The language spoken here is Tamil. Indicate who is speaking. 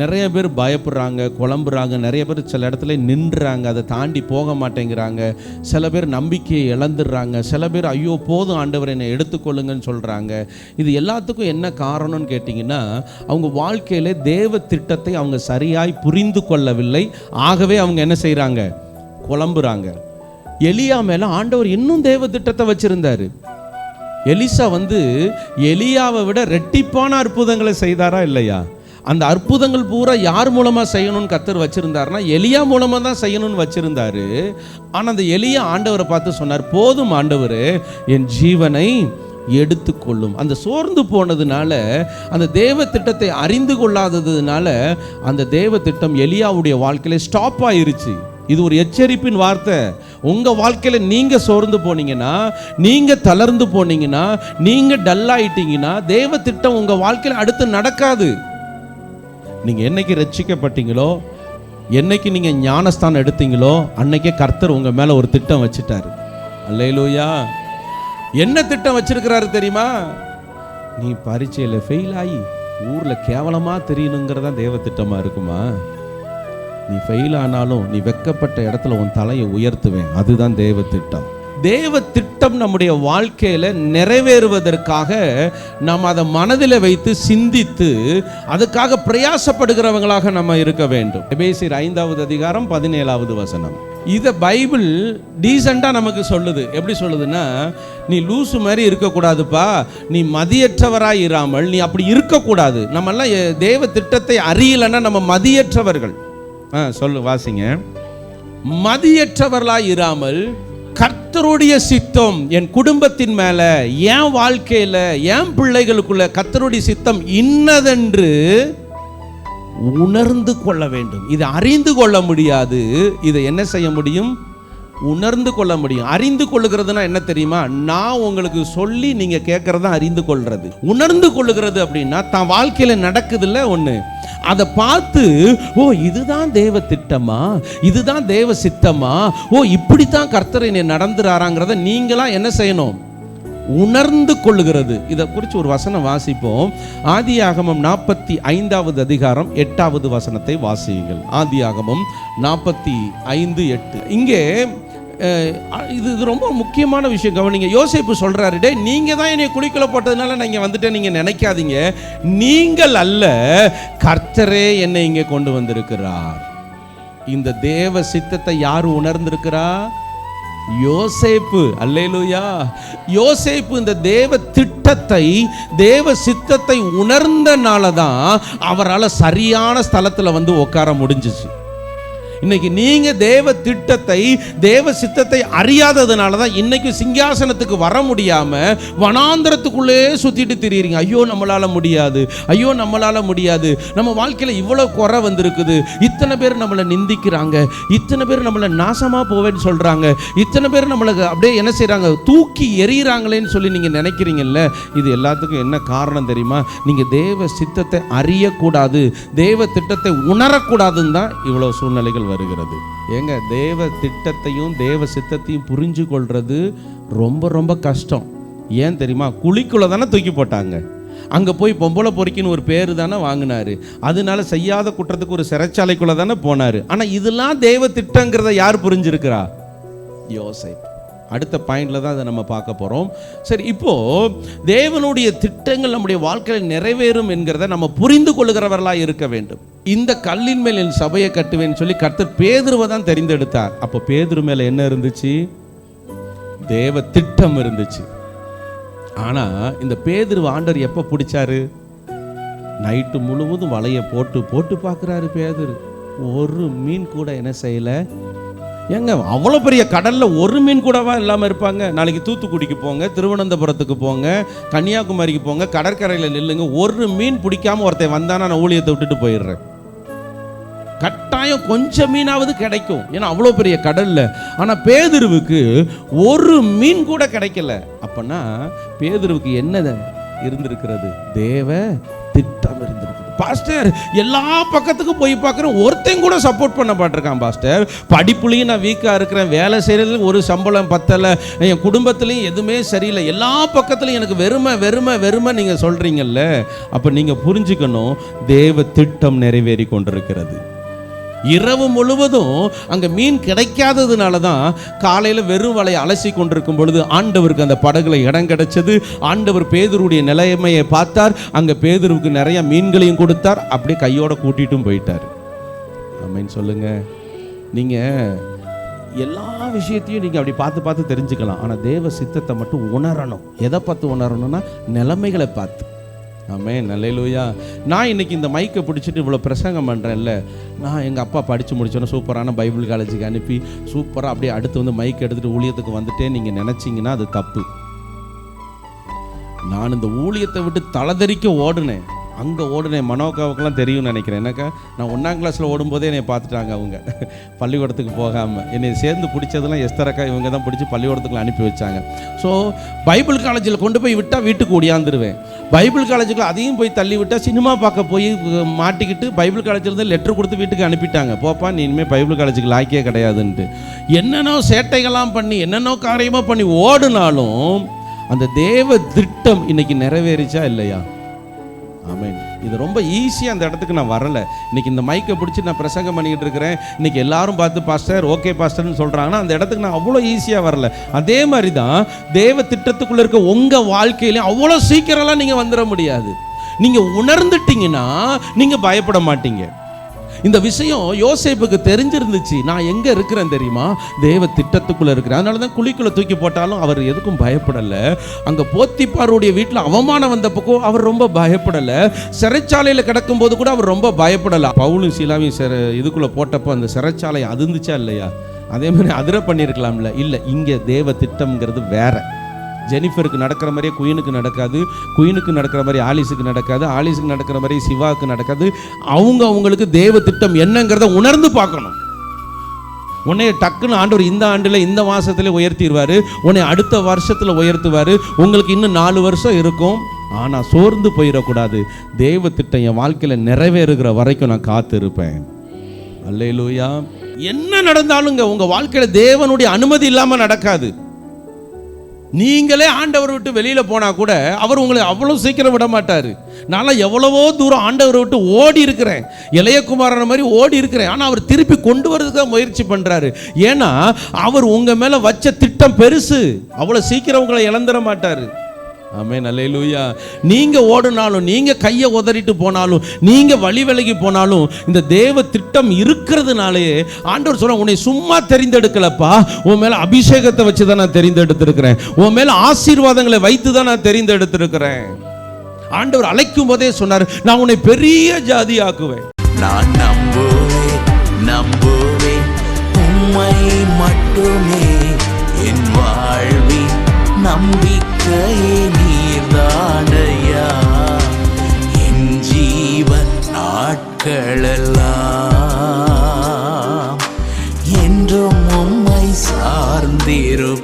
Speaker 1: நிறைய பேர் பயப்படுறாங்க குழம்புறாங்க நிறைய பேர் சில இடத்துல நின்றுறாங்க அதை தாண்டி போக மாட்டேங்கிறாங்க. சில பேர் நம்பிக்கையை இழந்துடுறாங்க. சில பேர் ஐயோ போதும் ஆண்டவர் என்னை எடுத்துக்கொள்ளுங்கன்னு சொல்கிறாங்க இது எல்லாத்துக்கும் என்ன காரணம்னு கேட்டிங்கன்னா அவங்க வாழ்க்கையில் தேவ திட்டத்தை அவங்க சரியாய் புரிந்து கொள்ளவில்லை. ஆகவே அவங்க என்ன செய்கிறாங்க குழம்புறாங்க. எலியா மேலே ஆண்டவர் இன்னும் தேவ திட்டத்தை வச்சிருந்தாரு. எலிசா வந்து எலியாவை விட ரெட்டிப்பான அற்புதங்களை செய்தாரா இல்லையா? அந்த அற்புதங்கள் பூரா யார் மூலமாக செய்யணும்னு கத்தர் வச்சிருந்தாருன்னா எலியா மூலமாக தான் செய்யணும்னு வச்சுருந்தாரு. ஆனால் அந்த எலியா ஆண்டவரை பார்த்து சொன்னார் போதும் ஆண்டவர் என் ஜீவனை எடுத்துக்கொள்ளும். அந்த சோர்ந்து போனதுனால அந்த தேவ திட்டத்தை அறிந்து கொள்ளாததுனால அந்த தேவ திட்டம் எலியாவுடைய வாழ்க்கையில ஸ்டாப் ஆயிருச்சு. இது ஒரு எச்சரிப்பின் வார்த்தை. உங்கள் வாழ்க்கையில் நீங்கள் சோர்ந்து போனீங்கன்னா நீங்கள் தளர்ந்து போனீங்கன்னா நீங்கள் டல் ஆயிட்டீங்கன்னா தேவ திட்டம் உங்கள் வாழ்க்கையில் அடுத்து நடக்காது. நீங்கள் என்னைக்கு ரட்சிக்கப்பட்டீங்களோ என்னைக்கு நீங்கள் ஞானஸ்தானம் எடுத்தீங்களோ அன்னைக்கே கர்த்தர் உங்கள் மேலே ஒரு திட்டம் வச்சுட்டாரு. அல்லையிலூயா என்ன திட்டம் வச்சிருக்கிறாரு தெரியுமா? நீ பரீட்சையில் ஃபெயில் ஆகி ஊரில் கேவலமாக தெரியணுங்கிறதா தேவ திட்டமாக இருக்குமா? நீ ஃபெயில் ஆனாலும் நீ வெக்கப்பட்ட இடத்துல உன் தலையை உயர்த்துவேன். அதுதான் தேவ திட்டம். தேவ திட்டம் நம்முடைய வாழ்க்கையில நிறைவேறுவதற்காக நாம் அதை மனதில் வைத்து சிந்தித்து அதுக்காக பிரயாசப்படுகிறவங்களாக நம்ம இருக்க வேண்டும். எபேசியர் ஐந்தாவது அதிகாரம் பதினேழாவது வசனம். இதை பைபிள் டீசெண்டாக நமக்கு சொல்லுது. எப்படி சொல்லுதுன்னா நீ லூசு மாதிரி இருக்கக்கூடாதுப்பா. நீ மதியற்றவராய் இராமல் நீ அப்படி இருக்கக்கூடாது. நம்மெல்லாம் தேவ திட்டத்தை அறியலைன்னா நம்ம மதியற்றவர்கள். ஆ சொல்லு வாசிங்க. மதியற்றவர்களாய் இராமல் கர்த்தருடைய சித்தம் என் குடும்பத்தின் மேல என் வாழ்க்கையில என் பிள்ளைகளுக்குள்ள கர்த்தருடைய சித்தம் இன்னதென்று உணர்ந்து கொள்ள வேண்டும். இதை அறிந்து கொள்ள முடியாது. இதை என்ன செய்ய முடியும்? உணர்ந்து கொள்ள முடியும். அறிந்து கொள்ளுகிறதுனா என்ன தெரியுமா? நான் உங்களுக்கு சொல்லி நீங்க கேட்கறத அறிந்து கொள்றது. உணர்ந்து கொள்ளுகிறது அப்படின்னா தான் வாழ்க்கையில நடக்குதுல்ல ஒண்ணு. அதை பார்த்து ஓ இதுதான் தேவ திட்டமா? இதுதான் தேவ சித்தமா? ஓ இப்படித்தான் கர்த்தர் என்னை நடந்துறாராங்கிறத நீங்களா என்ன செய்யணும்? உணர்ந்து கொள்ளுகிறது. இதை குறித்து ஒரு வசனம் வாசிப்போம். ஆதி ஆகமம் நாற்பத்தி ஐந்தாவது அதிகாரம் எட்டாவது வசனத்தை வாசியுங்கள். ஆதி ஆகமம் நாற்பத்தி ஐந்து எட்டு. இங்கே இது இது ரொம்ப முக்கியமான விஷயம். கவனிங்க யோசிப்பு சொல்கிறாரு டே நீங்கள் தான் என்னை குழிக்குள்ள போட்டதுனால நான் இங்கே வந்துட்டேன் நீங்க நினைக்காதீங்க. நீங்கள் அல்ல கர்த்தரே என்னை இங்கே கொண்டு வந்திருக்கிறார். இந்த தேவ சித்தத்தை யார் உணர்ந்திருக்கிறா? யோசேப்பு. அல்லேலூயா. யோசேப்பு இந்த தேவ திட்டத்தை தேவ சித்தத்தை உணர்ந்தனால தான் அவரால் சரியான ஸ்தலத்தில் வந்து உட்கார முடிஞ்சிச்சு. இன்னைக்கு நீங்க தேவ திட்டத்தை தேவ சித்தத்தை அறியாததுனால தான் இன்னைக்கு சிங்காசனத்துக்கு வர முடியாம வனாந்திரத்துக்குள்ளே சுத்திட்டு திரியுறீங்க. ஐயோ நம்மளால முடியாது. ஐயோ நம்மளால முடியாது. நம்ம வாழ்க்கையில இவ்வளவு குறை வந்திருக்குது. இத்தனை பேர் நம்மளை நிந்திக்கிறாங்க. இத்தனை பேர் நம்மளை நாசமா போவேன்னு சொல்றாங்க. இத்தனை பேர் நம்மளுக்கு அப்படியே என்ன செய்யறாங்க தூக்கி எறிகிறாங்களேன்னு சொல்லி நீங்க நினைக்கிறீங்கல்ல? இது எல்லாத்துக்கும் என்ன காரணம் தெரியுமா? நீங்க தேவ சித்தத்தை அறியக்கூடாது. தேவ திட்டத்தை உணரக்கூடாதுன்னு தான் இவ்வளவு சூழ்நிலைகள் வருகிறது. ஏங்க தேவ திட்டத்தையும் தேவ சித்தத்தையும் புரிஞ்சு கொள்வது ரொம்ப ரொம்ப கஷ்டம். ஏன் தெரியுமா? குழிக்குள்ளே தானே தூக்கி போட்டாங்க. அங்கே போய் பொம்பளை பொறிக்கின்னு ஒரு பேர் தானே வாங்கினார். அதனால செய்யாத குற்றத்துக்கு ஒரு சிறைச்சாலைக்குள்ளே தானே போனாரு. ஆனால் இதெல்லாம் தேவ திட்டங்கிறத யார் புரிஞ்சிருக்கிறா? யோசை அடுத்த பாயிண்ட்ல தான் அதை நம்ம பார்க்க போகிறோம் சரி இப்போ தேவனுடைய திட்டங்கள் நம்முடைய வாழ்க்கையில் நிறைவேறும் என்கிறத நம்ம புரிந்து கொள்கிறவர்களாக இருக்க வேண்டும். இந்த கல்லின் மேல் என் சபையை கட்டுவேன்னு சொல்லி கர்த்தர் பேதுருவை தான் தெரிந்தெடுத்தார். அப்போ பேதுரு மேலே என்ன இருந்துச்சு? தேவ திட்டம் இருந்துச்சு. ஆனா இந்த பேதுரு ஆண்டர் எப்போ பிடிச்சாரு? நைட்டு முழுவதும் வலையை போட்டு போட்டு பார்க்குறாரு பேதுரு. ஒரு மீன் கூட என்ன செய்யலை? ஏங்க அவ்வளோ பெரிய கடல்ல ஒரு மீன் கூடவா இல்லாமல் இருப்பாங்க? நாளைக்கு தூத்துக்குடிக்கு போங்க திருவனந்தபுரத்துக்கு போங்க கன்னியாகுமரிக்கு போங்க கடற்கரையில் நில்லுங்க ஒரு மீன் பிடிக்காம ஒருத்தன் வந்தானா நான் ஊழியத்தை விட்டுட்டு போயிடுறேன். கட்டாயம் கொஞ்சம் மீனாவது கிடைக்கும். ஏன்னா அவ்வளோ பெரிய கடல்ல. ஆனால் பேதுருவுக்கு ஒரு மீன் கூட கிடைக்கல. அப்பன்னா பேதுருவுக்கு என்ன இருந்திருக்கிறது? தேவ திட்டம் இருந்திருக்கு. பாஸ்டர் எல்லா பக்கத்துக்கும் போய் பார்க்குறேன் ஒருத்தையும் கூட சப்போர்ட் பண்ண மாட்டிருக்கான் பாஸ்டர் படிப்புலையும் நான் வீக்காக இருக்கிறேன் வேலை செய்கிறதுல ஒரு சம்பளம் பத்தலை என் குடும்பத்துலேயும் எதுவுமே சரியில்லை. எல்லா பக்கத்துலையும் எனக்கு வெறுமை வெறுமை வெறுமை நீங்கள் சொல்கிறீங்கல்ல அப்போ நீங்கள் புரிஞ்சுக்கணும் தேவ திட்டம் நிறைவேறி கொண்டிருக்கிறது இரவு முழுவதும் அங்கே மீன் கிடைக்காததுனால தான் காலையில் வெறும் வலையை அலசி கொண்டிருக்கும் பொழுது ஆண்டவருக்கு அந்த படகுல இடம் கிடைச்சது. ஆண்டவர் பேதருடைய நிலைமையை பார்த்தார். அங்கே பேதருக்கு நிறைய மீன்களையும் கொடுத்தார். அப்படியே கையோட கூட்டிட்டும் போயிட்டார். ஆமென் சொல்லுங்க. நீங்கள் எல்லா விஷயத்தையும் நீங்கள் அப்படி பார்த்து பார்த்து தெரிஞ்சுக்கலாம். ஆனால் தேவ சித்தத்தை மட்டும் உணரணும். எதை பார்த்து உணரணும்னா நிலைமைகளை பார்த்து. ஆமே நல்லையிலூயா நான் இன்னைக்கு இந்த மைக்கை பிடிச்சிட்டு இவ்வளோ பிரசங்கம் பண்ணுறேன்ல நான் எங்கள் அப்பா படித்து முடிச்சோன்னே சூப்பரான பைபிள் காலேஜுக்கு அனுப்பி சூப்பராக அப்படியே அடுத்து வந்து மைக் எடுத்துகிட்டு ஊழியத்துக்கு வந்துட்டே நீங்கள் நினச்சிங்கன்னா அது தப்பு. நான் இந்த ஊழியத்தை விட்டு தலதெறிக்க ஓடுனேன். அங்கே ஓடின மனோகாவுக்கெல்லாம் தெரியும்னு நினைக்கிறேன். என்னக்கா நான் ஒன்றாம் கிளாஸில் ஓடும்போதே என்னை பார்த்துட்டாங்க அவங்க. பள்ளிக்கூடத்துக்கு போகாமல் என்னை சேர்ந்து பிடிச்சதெல்லாம் எஸ்தரக்கா இவங்க தான் பிடிச்சி பள்ளிக்கூடத்துக்கு அனுப்பி வச்சாங்க. ஸோ பைபிள் காலேஜில் கொண்டு போய் விட்டால் வீட்டுக்கு ஓடியாந்துருவேன். பைபிள் காலேஜுக்குள்ள அதையும் போய் தள்ளி விட்டால் சினிமா பார்க்க போய் மாட்டிக்கிட்டு பைபிள் காலேஜிலேருந்து லெட்ரு கொடுத்து வீட்டுக்கு அனுப்பிட்டாங்க. போப்பா நீ இனிமேல் பைபிள் காலேஜுக்கு லாய்க்கே கிடையாதுன்ட்டு. என்னென்னோ சேட்டைகள்லாம் பண்ணி என்னென்னோ காரியமாக பண்ணி ஓடுனாலும் அந்த தேவ திட்டம் இன்னைக்கு நிறைவேறிச்சா இல்லையா? ஆமேன். இது ரொம்ப ஈஸியாக அந்த இடத்துக்கு நான் வரல. இன்னைக்கு இந்த மைக்கை பிடிச்சி நான் பிரசங்கம் பண்ணிக்கிட்டு இருக்கிறேன். இன்னைக்கு எல்லாரும் பார்த்து பாஸ்டர் ஓகே பாஸ்டர்னு சொல்கிறாங்கன்னா அந்த இடத்துக்கு நான் அவ்வளோ ஈஸியாக வரல. அதே மாதிரி தான் தேவ திட்டத்துக்குள்ளே இருக்க உங்கள் வாழ்க்கையிலையும் அவ்வளோ சீக்கிரம்லாம் நீங்கள் வந்துட முடியாது. நீங்கள் உணர்ந்துட்டீங்கன்னா நீங்கள் பயப்பட மாட்டீங்க. இந்த விஷயம் யோசேப்புக்கு தெரிஞ்சிருந்துச்சு. நான் எங்கே இருக்கிறேன் தெரியுமா? தேவ திட்டத்துக்குள்ளே இருக்கிறேன். அதனால தான் குழிக்குள்ளே தூக்கி போட்டாலும் அவர் எதுக்கும் பயப்படலை. அங்கே போத்திப்பாருடைய வீட்டில் அவமானம் வந்த பக்கம் அவர் ரொம்ப பயப்படலை. சிறைச்சாலையில் கிடக்கும்போது கூட அவர் ரொம்ப பயப்படலை. பவுலும் சீலாவையும் சிற இதுக்குள்ளே போட்டப்போ அந்த சிறைச்சாலை அதிர்ந்துச்சா இல்லையா? அதே மாதிரி அதிர பண்ணியிருக்கலாம்ல இல்லை இங்கே தேவ திட்டம்ங்கிறது வேற. ஜெனிஃபருக்கு நடக்கிற மாதிரியே குயினுக்கு நடக்காது குயினுக்கு நடக்கிற மாதிரி ஆலிஸுக்கு நடக்காது ஆலிஸுக்கு நடக்கிற மாதிரி சிவாவுக்கு நடக்காது. அவங்க அவங்களுக்கு தேவ திட்டம் என்னங்கிறத உணர்ந்து பார்க்கணும். உன்னை டக்குன்னு ஆண்டவர் இந்த ஆண்டில் இந்த மாதத்தில் உயர்த்திடுவார் உன்னை அடுத்த வருஷத்தில் உயர்த்துவார். உங்களுக்கு இன்னும் நாலு வருஷம் இருக்கும். ஆனால் சோர்ந்து போயிடக்கூடாது. தெய்வ திட்டம் என் வாழ்க்கையில் நிறைவேறுகிற வரைக்கும் நான் காத்திருப்பேன். அல்லையிலூயா என்ன நடந்தாலுங்க உங்கள் வாழ்க்கையில் தேவனுடைய அனுமதி இல்லாமல் நடக்காது. நீங்களே ஆண்டவர் விட்டு வெளியில் போனால் கூட அவர் உங்களை அவ்வளோ சீக்கிரம் விட மாட்டார். நான்லாம் எவ்வளவோ தூரம் ஆண்டவரை விட்டு ஓடி இருக்கிறேன். இளையகுமாரன் மாதிரி ஓடி இருக்கிறேன். ஆனால் அவர் திருப்பி கொண்டு வரதுக்கு தான் முயற்சி பண்ணுறாரு ஏன்னா அவர் உங்கள் மேலே வச்ச திட்டம் பெருசு. அவ்வளோ சீக்கிரம் உங்களை இழந்துட மாட்டார். ஆமே நல்லேலூயா நீங்க ஓடினாலும் நீங்க கையை உதறிட்டு போனாலும் நீங்க வழி விலகி போனாலும் இந்த தேவ திட்டம் இருக்கிறதுனாலே ஆண்டவர் சொல்ல உன்னை சும்மா தெரிந்தெடுக்கலப்பா. உன் மேல அபிஷேகத்தை வச்சு தான் நான் தெரிந்தெடுத்திருக்கிறேன். உன் மேல ஆசீர்வாதங்களை வைத்து தான் நான் தெரிந்தெடுத்திருக்கிறேன். ஆண்டவர் அழைக்கும் போதே சொன்னார் நான் உன்னை பெரிய ஜாதி ஆக்குவேன்
Speaker 2: நான் நம்புவேன் நம்புவேன். தீரும்.